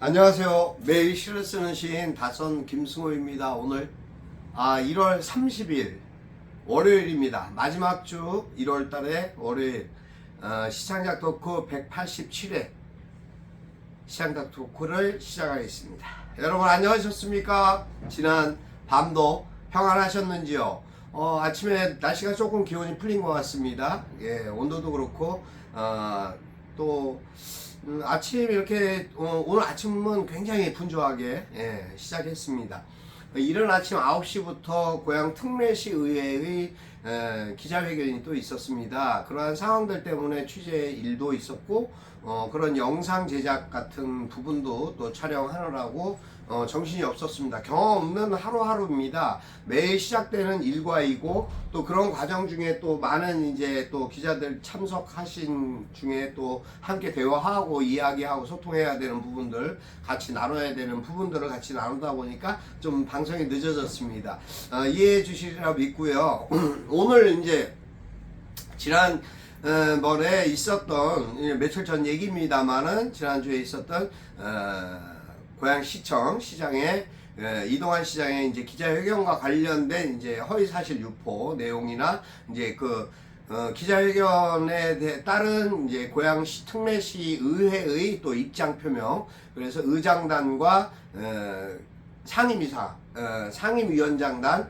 안녕하세요. 매일 시를 쓰는 시인 다선 김승호입니다. 오늘 아 1월 30일 월요일입니다. 마지막 주 1월 달에 월요일 어, 시창작 토크 187회 시창작 토크를 시작하겠습니다. 여러분 안녕하셨습니까? 지난 밤도 평안하셨는지요? 어, 아침에 날씨가 조금 기온이 풀린 것 같습니다. 예, 온도도 그렇고 어, 또 음, 아침 이렇게 어, 오늘 아침은 굉장히 분주하게 예, 시작했습니다. 이른 아침 9시부터 고향 특례시 의회의 에, 기자회견이 또 있었습니다. 그러한 상황들 때문에 취재 일도 있었고 어, 그런 영상 제작 같은 부분도 또 촬영하느라고 어, 정신이 없었습니다. 경험 없는 하루하루입니다. 매일 시작되는 일과이고 또 그런 과정 중에 또 많은 이제 또 기자들 참석하신 중에 또 함께 대화하고 이야기하고 소통해야 되는 부분들 같이 나눠야 되는 부분들을 같이 나누다 보니까 좀 방송이 늦어졌습니다. 어, 이해해 주시리라 믿고요. 오늘 이제 지난 어, 번에 있었던 예, 며칠 전 얘기입니다만은 지난주에 있었던 어, 고양 시청 시장에 예, 이동환 시장의 이제 기자회견과 관련된 이제 허위 사실 유포 내용이나 이제 그 어, 기자회견에 대- 따른 이제 고양시 특례시 의회의 또 입장 표명 그래서 의장단과 어, 상임이사 어, 상임위원장단 어,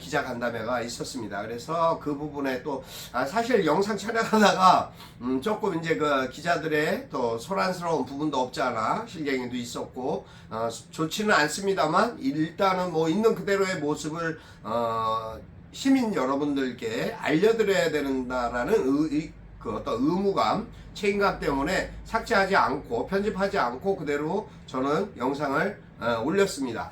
기자 간담회가 있었습니다. 그래서 그 부분에 또 아, 사실 영상 촬영하다가 음, 조금 이제 그 기자들의 또 소란스러운 부분도 없지 않아 실갱이도 있었고 어, 좋지는 않습니다만 일단은 뭐 있는 그대로의 모습을 어, 시민 여러분들께 알려드려야 된다라는 의, 의- 그 어떤 의무감, 책임감 때문에 삭제하지 않고 편집하지 않고 그대로 저는 영상을 어, 올렸습니다.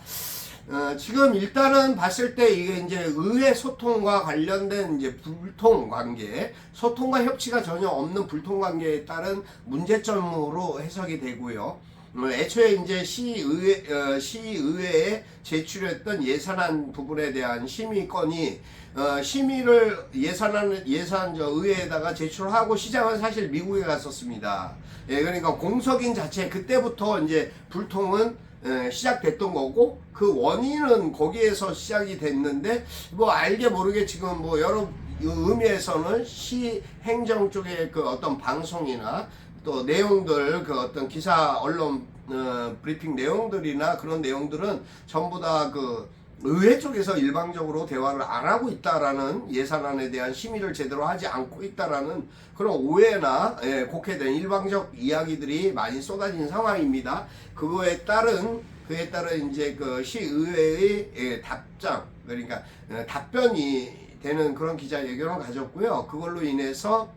어, 지금 일단은 봤을 때 이게 이제 의회 소통과 관련된 이제 불통 관계, 소통과 협치가 전혀 없는 불통 관계에 따른 문제점으로 해석이 되고요. 어, 애초에 이제 시의회, 어, 시의회에 제출했던 예산안 부분에 대한 심의 건이 어, 심의를 예산안 예산 저 의회에다가 제출하고 시장은 사실 미국에 갔었습니다. 예, 그러니까 공석인 자체 그때부터 이제 불통은 예, 시작됐던 거고 그 원인은 거기에서 시작이 됐는데 뭐 알게 모르게 지금 뭐 여러 의미에서는 시 행정 쪽의 그 어떤 방송이나 또 내용들 그 어떤 기사 언론 어, 브리핑 내용들이나 그런 내용들은 전부 다그 의회 쪽에서 일방적으로 대화를 안 하고 있다라는 예산안에 대한 심의를 제대로 하지 않고 있다라는 그런 오해나 예, 곡해된 일방적 이야기들이 많이 쏟아진 상황입니다. 그거에 따른 그에 따른 이제 그 시의회의 예, 답장 그러니까 어, 답변이 되는 그런 기자 회견을 가졌고요. 그걸로 인해서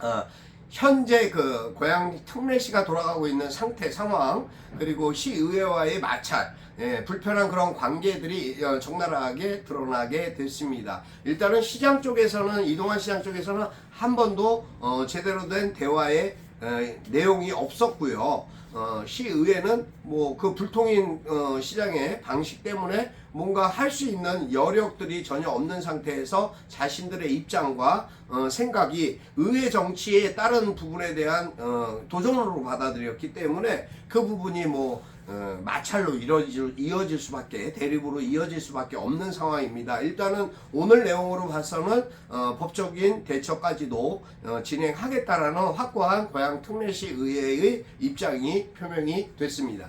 어, 현재 그 고양 특례시가 돌아가고 있는 상태 상황 그리고 시의회와의 마찰 예, 불편한 그런 관계들이 어, 적나라하게 드러나게 됐습니다. 일단은 시장 쪽에서는 이동환 시장 쪽에서는 한 번도 어, 제대로 된 대화의 어, 내용이 없었고요. 어, 시의회는 뭐 그 불통인 어, 시장의 방식 때문에 뭔가 할 수 있는 여력들이 전혀 없는 상태에서 자신들의 입장과 어, 생각이 의회 정치에 따른 부분에 대한 어, 도전으로 받아들였기 때문에 그 부분이 뭐 어, 마찰로 이어질, 이어질 수밖에 대립으로 이어질 수밖에 없는 상황입니다. 일단은 오늘 내용으로 봐서는 어, 법적인 대처까지도 어, 진행하겠다라는 확고한 고양 특례시 의회의 입장이 표명이 됐습니다.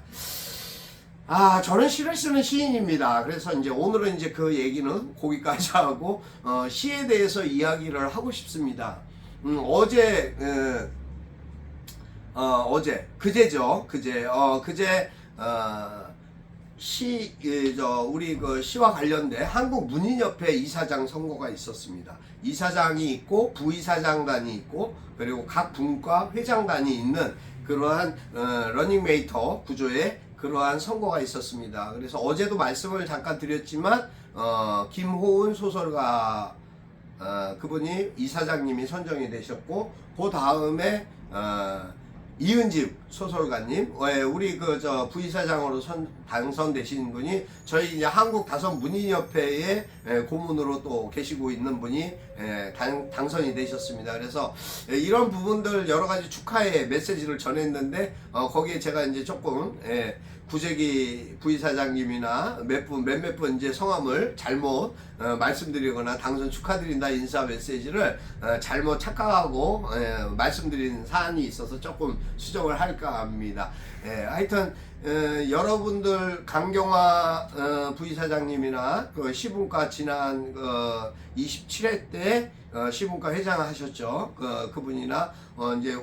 아, 저는 시를 쓰는 시인입니다. 그래서 이제 오늘은 이제 그 얘기는 거기까지 하고 어, 시에 대해서 이야기를 하고 싶습니다. 음, 어제 어, 어, 어제 그제죠. 그제 어, 그제 어, 시, 예, 저, 우리 그 시와 관련된 한국 문인협회 이사장 선거가 있었습니다. 이사장이 있고, 부이사장단이 있고, 그리고 각 분과 회장단이 있는 그러한, 어, 러닝메이터 구조의 그러한 선거가 있었습니다. 그래서 어제도 말씀을 잠깐 드렸지만, 어, 김호은 소설가, 어, 그분이 이사장님이 선정이 되셨고, 그 다음에, 어, 이은집 소설가님, 예, 우리 그 저 부이사장으로 선, 당선되신 분이 저희 이제 한국 다섯 문인협회의 예, 고문으로 또 계시고 있는 분이 예, 당, 당선이 되셨습니다. 그래서 예, 이런 부분들 여러 가지 축하의 메시지를 전했는데 어, 거기에 제가 이제 조금 예, 구재기 부이사장님이나 몇 분, 몇몇 분 이제 성함을 잘못 어, 말씀드리거나 당선 축하드린다 인사 메시지를 어, 잘못 착각하고 예, 말씀드린 사안이 있어서 조금 수정을 할까 합니다. 예, 하여튼 어, 여러분들 강경화 어, 부이사장님이나 그 시분과 지난 그 27회 때 어, 시분과 회장 하셨죠. 그 그분이나 어, 이제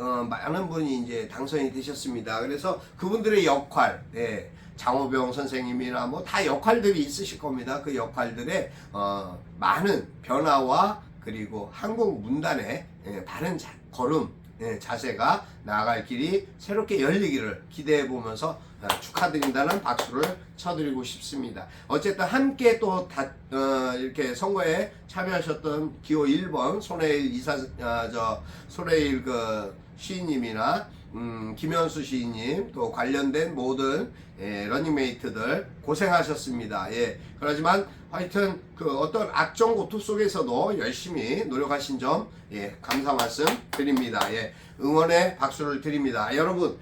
어, 많은 분이 이제 당선이 되셨습니다. 그래서 그분들의 역할, 예, 장호병 선생님이나 뭐 다 역할들이 있으실 겁니다. 그 역할들의 어, 많은 변화와 그리고 한국 문단의 예, 바른 자, 걸음, 예, 자세가 나아갈 길이 새롭게 열리기를 기대해 보면서 어, 축하드린다는 박수를 쳐드리고 싶습니다. 어쨌든 함께 또 다, 어, 이렇게 선거에 참여하셨던 기호 1번 손해일 이사 어, 저 손해일 그 시인님이나 음, 김현수 시인님 또 관련된 모든 예, 러닝메이트들 고생하셨습니다. 예. 그렇지만 하여튼 그 어떤 악정 고투 속에서도 열심히 노력하신 점 예, 감사 말씀 드립니다. 예. 응원의 박수를 드립니다. 아, 여러분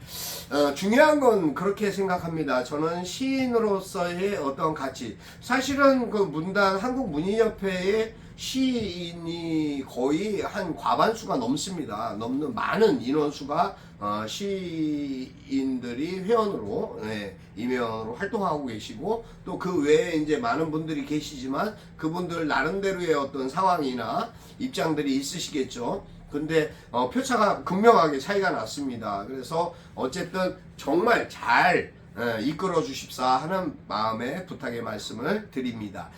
어, 중요한 건 그렇게 생각합니다. 저는 시인으로서의 어떤 가치 사실은 그 문단 한국 문인협회의 시인이 거의 한 과반수가 넘습니다. 넘는 많은 인원수가 어, 시인들이 회원으로 예, 임회원으로 활동하고 계시고 또 그 외에 이제 많은 분들이 계시지만 그분들 나름대로의 어떤 상황이나 입장들이 있으시겠죠. 근데 어, 표차가 극명하게 차이가 났습니다. 그래서 어쨌든 정말 잘 예, 이끌어 주십사 하는 마음의 부탁의 말씀을 드립니다.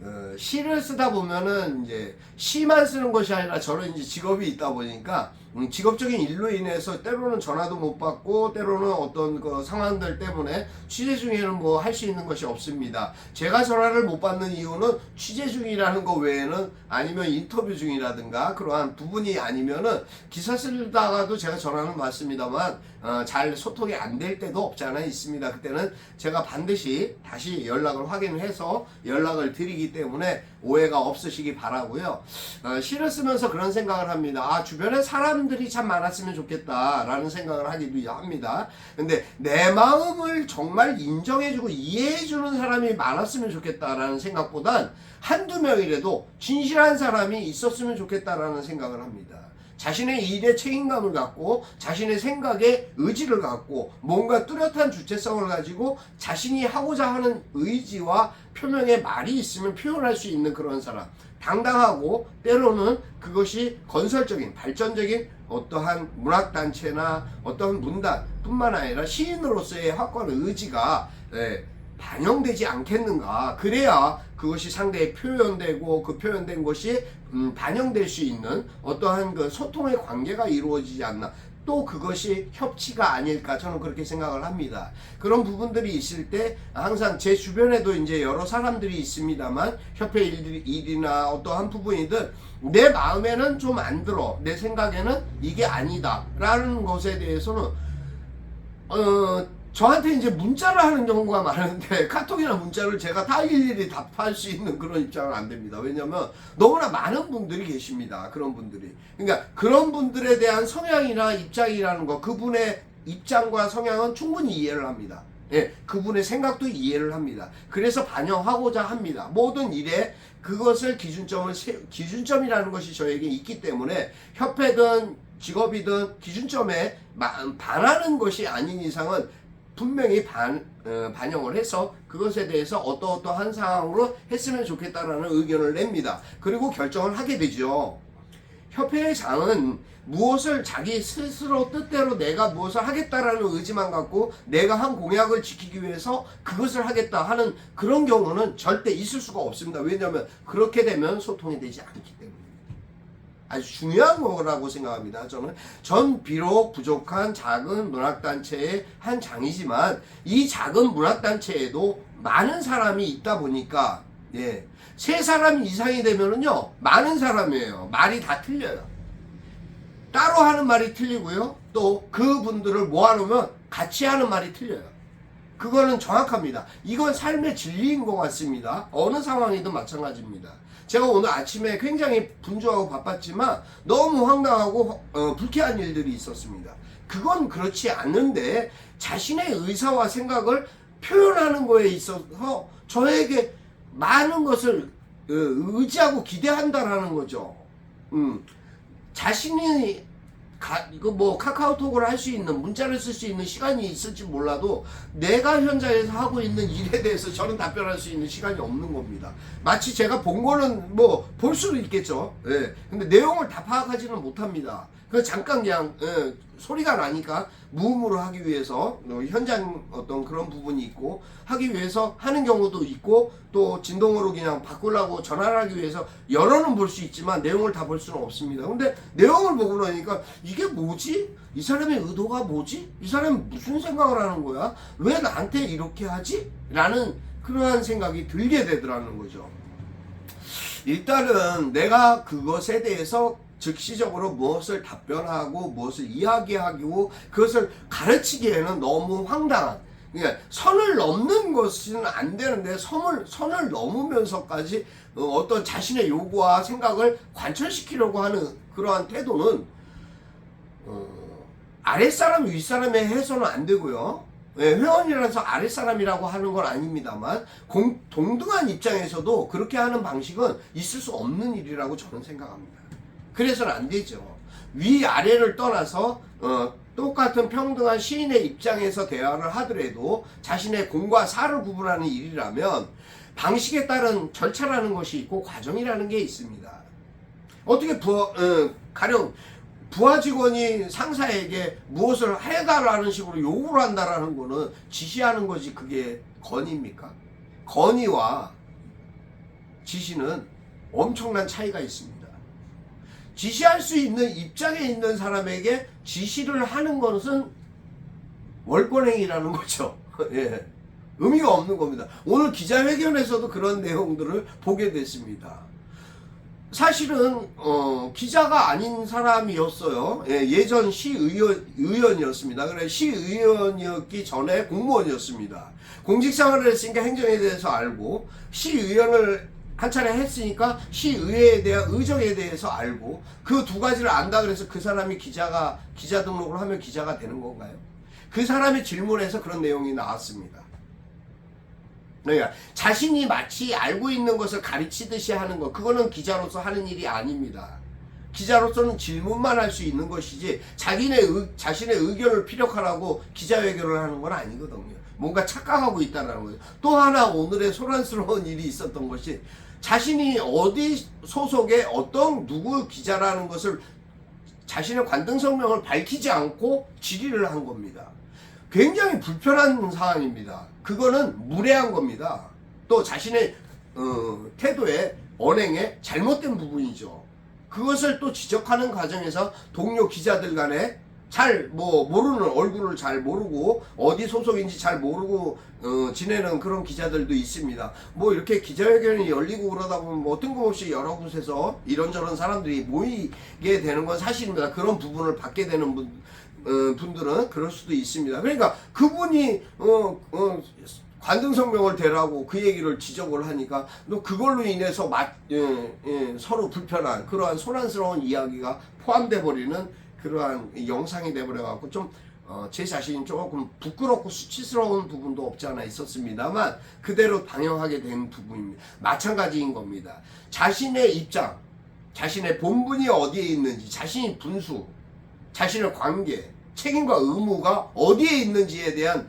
어, 시를 쓰다 보면은 이제 시만 쓰는 것이 아니라 저는 이제 직업이 있다 보니까 음, 직업적인 일로 인해서 때로는 전화도 못 받고 때로는 어떤 그 상황들 때문에 취재 중에는 뭐 할 수 있는 것이 없습니다. 제가 전화를 못 받는 이유는 취재 중이라는 거 외에는 아니면 인터뷰 중이라든가 그러한 부분이 아니면은 기사 쓰다가도 제가 전화는 받습니다만 어, 잘 소통이 안 될 때도 없지 않아 있습니다. 그때는 제가 반드시 다시 연락을 확인해서 연락을 드리기 때문에 오해가 없으시기 바라고요. 어, 시를 쓰면서 그런 생각을 합니다. 아 주변에 사람들이 참 많았으면 좋겠다라는 생각을 하기도 합니다. 근데 내 마음을 정말 인정해주고 이해해주는 사람이 많았으면 좋겠다라는 생각보단 한두 명이라도 진실한 사람이 있었으면 좋겠다라는 생각을 합니다. 자신의 일에 책임감을 갖고 자신의 생각에 의지를 갖고 뭔가 뚜렷한 주체성을 가지고 자신이 하고자 하는 의지와 표명의 말이 있으면 표현할 수 있는 그런 사람. 당당하고 때로는 그것이 건설적인 발전적인 어떠한 문학단체나 어떠한 문단뿐만 아니라 시인으로서의 확고한 의지가 예, 반영되지 않겠는가. 그래야 그것이 상대에 표현되고 그 표현된 것이 음, 반영될 수 있는 어떠한 그 소통의 관계가 이루어지지 않나. 또 그것이 협치가 아닐까 저는 그렇게 생각을 합니다. 그런 부분들이 있을 때 항상 제 주변에도 이제 여러 사람들이 있습니다만 협회 일, 일이나 어떠한 부분이든 내 마음에는 좀 안 들어. 내 생각에는 이게 아니다라는 것에 대해서는 어 저한테 이제 문자를 하는 경우가 많은데 카톡이나 문자를 제가 다 일일이 답할 수 있는 그런 입장은 안 됩니다. 왜냐면 너무나 많은 분들이 계십니다. 그런 분들이. 그러니까 그런 분들에 대한 성향이나 입장이라는 거 그분의 입장과 성향은 충분히 이해를 합니다. 예, 그분의 생각도 이해를 합니다. 그래서 반영하고자 합니다. 모든 일에 그것을 기준점을 세, 기준점이라는 것이 저에게 있기 때문에 협회든 직업이든 기준점에 마- 반하는 것이 아닌 이상은 분명히 반, 어, 반영을 해서 그것에 대해서 어떠어떠한 상황으로 했으면 좋겠다라는 의견을 냅니다. 그리고 결정을 하게 되죠. 협회의 장은 무엇을 자기 스스로 뜻대로 내가 무엇을 하겠다라는 의지만 갖고 내가 한 공약을 지키기 위해서 그것을 하겠다 하는 그런 경우는 절대 있을 수가 없습니다. 왜냐하면 그렇게 되면 소통이 되지 않기 때문에. 아주 중요한 거라고 생각합니다. 저는 전 비록 부족한 작은 문학단체의 한 장이지만 이 작은 문학단체에도 많은 사람이 있다 보니까 예. 세 사람 이상이 되면은요 많은 사람이에요. 말이 다 틀려요. 따로 하는 말이 틀리고요. 또 그분들을 모아놓으면 같이 하는 말이 틀려요. 그거는 정확합니다. 이건 삶의 진리인 것 같습니다. 어느 상황이든 마찬가지입니다. 제가 오늘 아침에 굉장히 분주하고 바빴지만 너무 황당하고 어, 불쾌한 일들이 있었습니다. 그건 그렇지 않는데 자신의 의사와 생각을 표현하는 거에 있어서 저에게 많은 것을 어, 의지하고 기대한다라는 거죠. 음, 자신이 가, 이거 뭐 카카오톡을 할 수 있는 문자를 쓸 수 있는 시간이 있을지 몰라도 내가 현장에서 하고 있는 일에 대해서 저는 답변할 수 있는 시간이 없는 겁니다. 마치 제가 본 거는 뭐 볼 수도 있겠죠. 예. 근데 내용을 다 파악하지는 못합니다. 그 잠깐 그냥 예, 소리가 나니까 무음으로 하기 위해서 어, 현장 어떤 그런 부분이 있고 하기 위해서 하는 경우도 있고 또 진동으로 그냥 바꾸려고 전화를 하기 위해서 열어는 볼 수 있지만 내용을 다 볼 수는 없습니다. 근데 내용을 보고 나니까 이게 뭐지? 이 사람의 의도가 뭐지? 이 사람이 무슨 생각을 하는 거야? 왜 나한테 이렇게 하지? 라는 그러한 생각이 들게 되더라는 거죠. 일단은 내가 그것에 대해서 즉시적으로 무엇을 답변하고 무엇을 이야기하고 그것을 가르치기에는 너무 황당한 그러니까 선을 넘는 것은 안 되는데 선을 선을 넘으면서까지 어, 어떤 자신의 요구와 생각을 관철시키려고 하는 그러한 태도는 어, 아랫사람 윗사람에 해서는 안 되고요. 예, 회원이라서 아랫사람이라고 하는 건 아닙니다만 공, 동등한 입장에서도 그렇게 하는 방식은 있을 수 없는 일이라고 저는 생각합니다. 그래서는 안 되죠. 위 아래를 떠나서 어, 똑같은 평등한 시인의 입장에서 대화를 하더라도 자신의 공과 사를 구분하는 일이라면 방식에 따른 절차라는 것이 있고 과정이라는 게 있습니다. 어떻게 부하, 어, 가령 부하 직원이 상사에게 무엇을 해달라는 식으로 요구를 한다라는 거는 지시하는 거지 그게 건의입니까? 건의와 지시는 엄청난 차이가 있습니다. 지시할 수 있는 입장에 있는 사람에게 지시를 하는 것은 월권행위라는 거죠. 예. 의미가 없는 겁니다. 오늘 기자회견에서도 그런 내용들을 보게 됐습니다. 사실은 어, 기자가 아닌 사람이었어요. 예, 전 시의원 의원이었습니다. 그래 시의원이었기 전에 공무원이었습니다. 공직생활을 했으니까 행정에 대해서 알고 시의원을 한 차례 했으니까 시의회에 대한 의정에 대해서 알고 그 두 가지를 안다 그래서 그 사람이 기자가 기자 등록을 하면 기자가 되는 건가요? 그 사람의 질문에서 그런 내용이 나왔습니다. 그러니까 자신이 마치 알고 있는 것을 가르치듯이 하는 것 그거는 기자로서 하는 일이 아닙니다. 기자로서는 질문만 할 수 있는 것이지 자기네 의, 자신의 의견을 피력하라고 기자회견을 하는 건 아니거든요. 뭔가 착각하고 있다는 거죠. 또 하나 오늘의 소란스러운 일이 있었던 것이 자신이 어디 소속의 어떤 누구 기자라는 것을 자신의 관등 성명을 밝히지 않고 질의를 한 겁니다. 굉장히 불편한 상황입니다. 그거는 무례한 겁니다. 또 자신의 어, 태도에 언행에 잘못된 부분이죠. 그것을 또 지적하는 과정에서 동료 기자들 간에 잘 뭐 모르는 얼굴을 잘 모르고 어디 소속인지 잘 모르고 어, 지내는 그런 기자들도 있습니다. 뭐 이렇게 기자회견이 열리고 그러다 보면 뭐 뜬금없이 여러 곳에서 이런저런 사람들이 모이게 되는 건 사실입니다. 그런 부분을 받게 되는 분, 어, 분들은 그럴 수도 있습니다. 그러니까 그분이 어, 어, 관등 성명을 대라고 그 얘기를 지적을 하니까 너 그걸로 인해서 마, 예, 예, 서로 불편한 그러한 소란스러운 이야기가 포함돼 버리는 그러한 영상이 돼버려 갖고 좀 어, 제 자신이 조금 부끄럽고 수치스러운 부분도 없지 않아 있었습니다만 그대로 방영하게 된 부분입니다. 마찬가지인 겁니다. 자신의 입장, 자신의 본분이 어디에 있는지, 자신이 분수, 자신의 관계, 책임과 의무가 어디에 있는지에 대한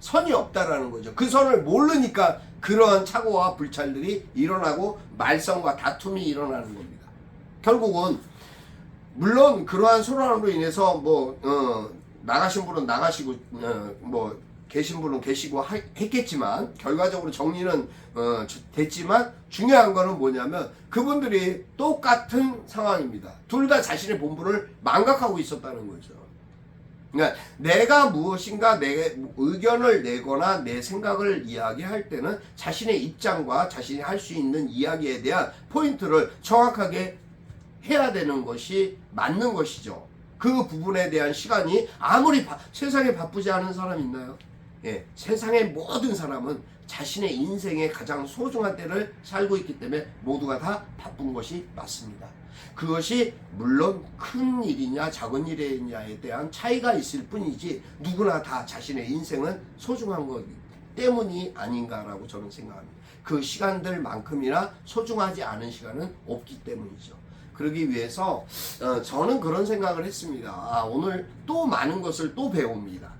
선이 없다라는 거죠. 그 선을 모르니까 그러한 착오와 불찰들이 일어나고 말썽과 다툼이 일어나는 겁니다. 결국은 물론 그러한 소란으로 인해서 뭐 어, 나가신 분은 나가시고 어, 뭐 계신 분은 계시고 하, 했겠지만 결과적으로 정리는 어, 됐지만 중요한 거는 뭐냐면 그분들이 똑같은 상황입니다. 둘 다 자신의 본분을 망각하고 있었다는 거죠. 그러니까 내가 무엇인가 내 의견을 내거나 내 생각을 이야기할 때는 자신의 입장과 자신이 할 수 있는 이야기에 대한 포인트를 정확하게 해야 되는 것이 맞는 것이죠. 그 부분에 대한 시간이 아무리 바, 세상에 바쁘지 않은 사람 있나요? 예, 세상의 모든 사람은 자신의 인생의 가장 소중한 때를 살고 있기 때문에 모두가 다 바쁜 것이 맞습니다. 그것이 물론 큰 일이냐 작은 일이냐에 대한 차이가 있을 뿐이지 누구나 다 자신의 인생은 소중한 거기 때문이 아닌가라고 저는 생각합니다. 그 시간들만큼이나 소중하지 않은 시간은 없기 때문이죠. 그러기 위해서 어, 저는 그런 생각을 했습니다. 아, 오늘 또 많은 것을 또 배웁니다.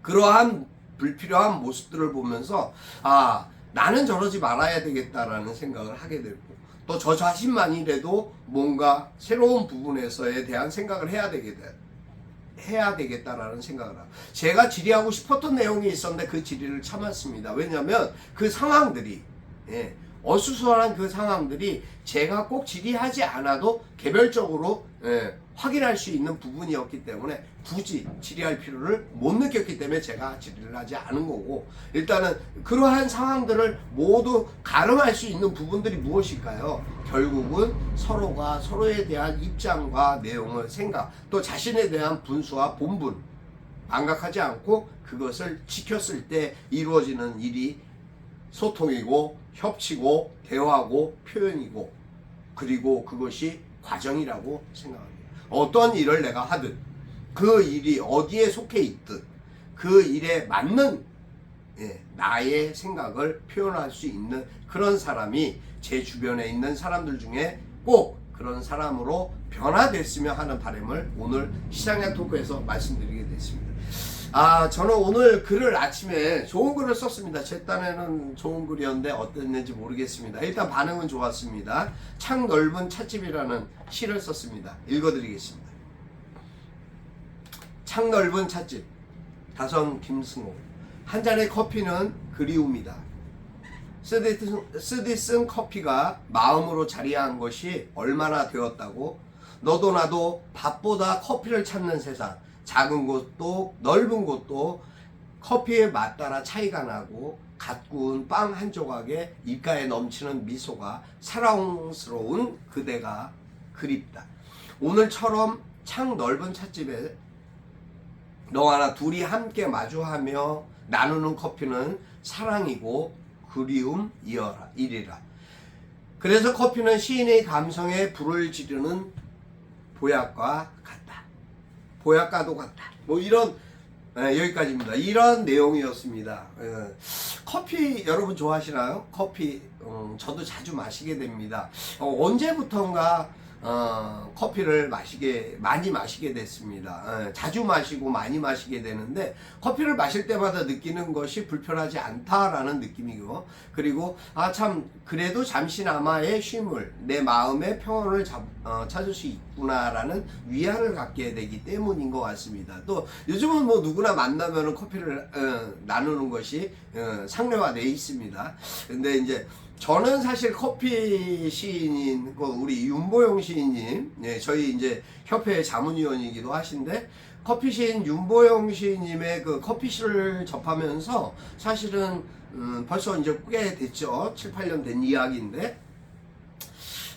그러한 불필요한 모습들을 보면서 아 나는 저러지 말아야 되겠다라는 생각을 하게 되고 또 저 자신만이라도 뭔가 새로운 부분에서에 대한 생각을 해야 되겠다 해야 되겠다라는 생각을 하고 제가 질의하고 싶었던 내용이 있었는데 그 질의를 참았습니다. 왜냐하면 그 상황들이 예, 어수선한 그 상황들이 제가 꼭 질의하지 않아도 개별적으로 예, 확인할 수 있는 부분이었기 때문에 굳이 질의할 필요를 못 느꼈기 때문에 제가 질의를 하지 않은 거고 일단은 그러한 상황들을 모두 가름할 수 있는 부분들이 무엇일까요? 결국은 서로가 서로에 대한 입장과 내용을 생각 또 자신에 대한 분수와 본분 망각하지 않고 그것을 지켰을 때 이루어지는 일이 소통이고 협치고 대화고 표현이고 그리고 그것이 과정이라고 생각합니다. 어떤 일을 내가 하든 그 일이 어디에 속해 있든 그 일에 맞는 예, 나의 생각을 표현할 수 있는 그런 사람이 제 주변에 있는 사람들 중에 꼭 그런 사람으로 변화됐으면 하는 바람을 오늘 시장약 토크에서 말씀드리게 됐습니다. 아, 저는 오늘 글을 아침에 좋은 글을 썼습니다. 제 딴에는 좋은 글이었는데 어땠는지 모르겠습니다. 일단 반응은 좋았습니다. 창 넓은 찻집이라는 시를 썼습니다. 읽어드리겠습니다. 창 넓은 찻집. 다성 김승호. 한 잔의 커피는 그리움이다. 쓰디 쓴- 쓰디 쓴 커피가 마음으로 자리한 것이 얼마나 되었다고? 너도 나도 밥보다 커피를 찾는 세상. 작은 곳도 넓은 곳도 커피의 맛 따라 차이가 나고 갓 구운 빵 한 조각에 입가에 넘치는 미소가 사랑스러운 그대가 그립다. 오늘처럼 창 넓은 찻집에 너와 나 둘이 함께 마주하며 나누는 커피는 사랑이고 그리움이어라 이리라. 그래서 커피는 시인의 감성에 불을 지르는 보약과 같다. 보약과도 같다. 뭐 이런 예, 여기까지입니다. 이런 내용이었습니다. 예, 커피 여러분 좋아하시나요? 커피 음, 저도 자주 마시게 됩니다. 어, 언제부턴가 어, 커피를 마시게 많이 마시게 됐습니다. 예, 자주 마시고 많이 마시게 되는데 커피를 마실 때마다 느끼는 것이 불편하지 않다라는 느낌이고 그리고 아 참 그래도 잠시나마의 쉼을 내 마음의 평온을 잡- 어, 찾을 수 있구나라는 위안을 갖게 되기 때문인 것 같습니다. 또 요즘은 뭐 누구나 만나면 커피를 어, 나누는 것이 어, 상례화돼 있습니다. 근데 이제 저는 사실 커피 시인인 그 우리 윤보영 시인님, 네, 저희 이제 협회 자문위원이기도 하신데 커피 시인 윤보영 시인님의 그 커피 시를 접하면서 사실은 음, 벌써 이제 꽤 됐죠. 7, 8년 된 이야기인데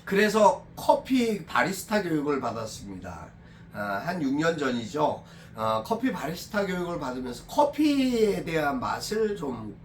그래서 커피 바리스타 교육을 받았습니다. 아, 한 6년 전이죠. 어, 커피 바리스타 교육을 받으면서 커피에 대한 맛을 좀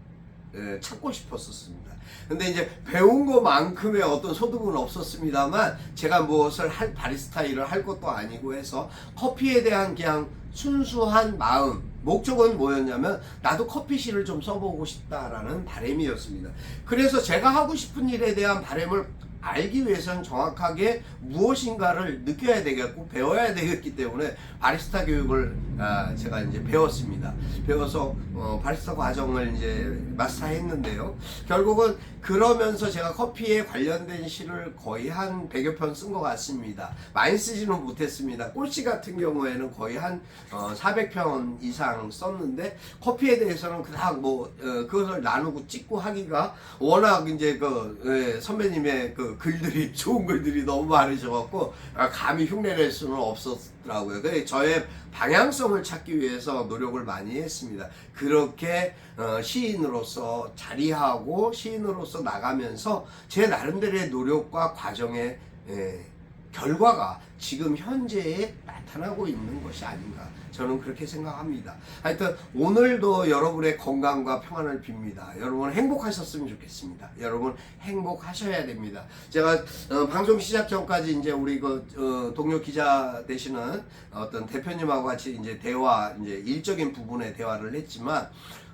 예, 찾고 싶었었습니다. 근데 이제 배운 것만큼의 어떤 소득은 없었습니다만 제가 무엇을 할 바리스타 일을 할 것도 아니고 해서 커피에 대한 그냥 순수한 마음 목적은 뭐였냐면 나도 커피시를 좀 써보고 싶다라는 바람이었습니다. 그래서 제가 하고 싶은 일에 대한 바람을 알기 위해서는 정확하게 무엇인가를 느껴야 되겠고 배워야 되겠기 때문에 바리스타 교육을 아, 제가 이제 배웠습니다. 배워서 어, 바리스타 과정을 이제 마스터했는데요. 결국은 그러면서 제가 커피에 관련된 시를 거의 한 100여 편 쓴 것 같습니다. 많이 쓰지는 못했습니다. 꼴찌 같은 경우에는 거의 한 어, 400편 이상 썼는데 커피에 대해서는 그닥 뭐 어, 그것을 나누고 찍고 하기가 워낙 이제 그 예, 선배님의 그 글들이 좋은 글들이 너무 많으셔갖고 아, 감히 흉내낼 수는 없었더라고요. 그래 저의 방향성을 찾기 위해서 노력을 많이 했습니다. 그렇게 어, 시인으로서 자리하고 시인으로서 나가면서 제 나름대로의 노력과 과정에 예, 결과가 지금 현재에 나타나고 있는 것이 아닌가 저는 그렇게 생각합니다. 하여튼 오늘도 여러분의 건강과 평안을 빕니다. 여러분 행복하셨으면 좋겠습니다. 여러분 행복하셔야 됩니다. 제가 어, 방송 시작 전까지 이제 우리 그 어, 동료 기자 되시는 어떤 대표님하고 같이 이제 대화 이제 일적인 부분에 대화를 했지만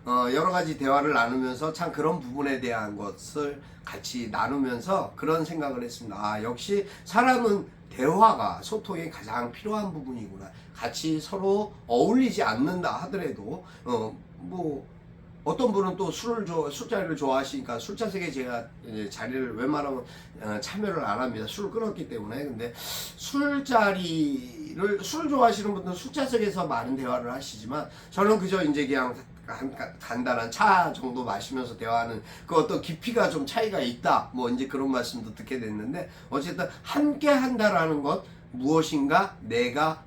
어, 여러 가지 대화를 나누면서 참 그런 부분에 대한 것을 같이 나누면서 그런 생각을 했습니다. 아, 역시 사람은 대화가 소통이 가장 필요한 부분이구나. 같이 서로 어울리지 않는다 하더라도, 어, 뭐, 어떤 분은 또 술을 좋아, 술자리를 좋아하시니까 술자석에 제가 자리를 웬만하면 어, 참여를 안 합니다. 술을 끊었기 때문에. 근데 술자리를, 술 좋아하시는 분들은 술자석에서 많은 대화를 하시지만 저는 그저 이제 그냥 간, 간- 간단한 차 정도 마시면서 대화하는 그 어떤 깊이가 좀 차이가 있다. 뭐 이제 그런 말씀도 듣게 됐는데 어쨌든 함께 한다라는 것 무엇인가 내가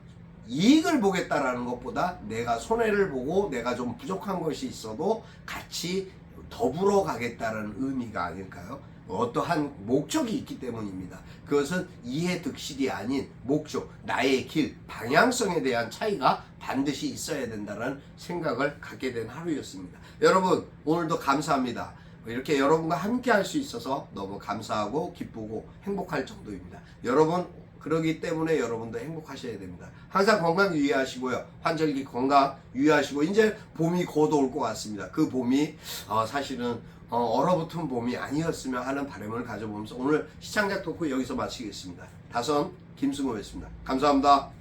이익을 보겠다라는 것보다 내가 손해를 보고 내가 좀 부족한 것이 있어도 같이 더불어 가겠다는 의미가 아닐까요? 어떠한 목적이 있기 때문입니다. 그것은 이해 득실이 아닌 목적, 나의 길, 방향성에 대한 차이가 반드시 있어야 된다는 생각을 갖게 된 하루였습니다. 여러분, 오늘도 감사합니다. 이렇게 여러분과 함께 할 수 있어서 너무 감사하고 기쁘고 행복할 정도입니다. 여러분, 그러기 때문에 여러분도 행복하셔야 됩니다. 항상 건강 유의하시고요. 환절기 건강 유의하시고 이제 봄이 곧 올 것 같습니다. 그 봄이 어, 사실은 어, 얼어붙은 봄이 아니었으면 하는 바람을 가져보면서 오늘 시청자 토크 여기서 마치겠습니다. 다선 김승호였습니다. 감사합니다.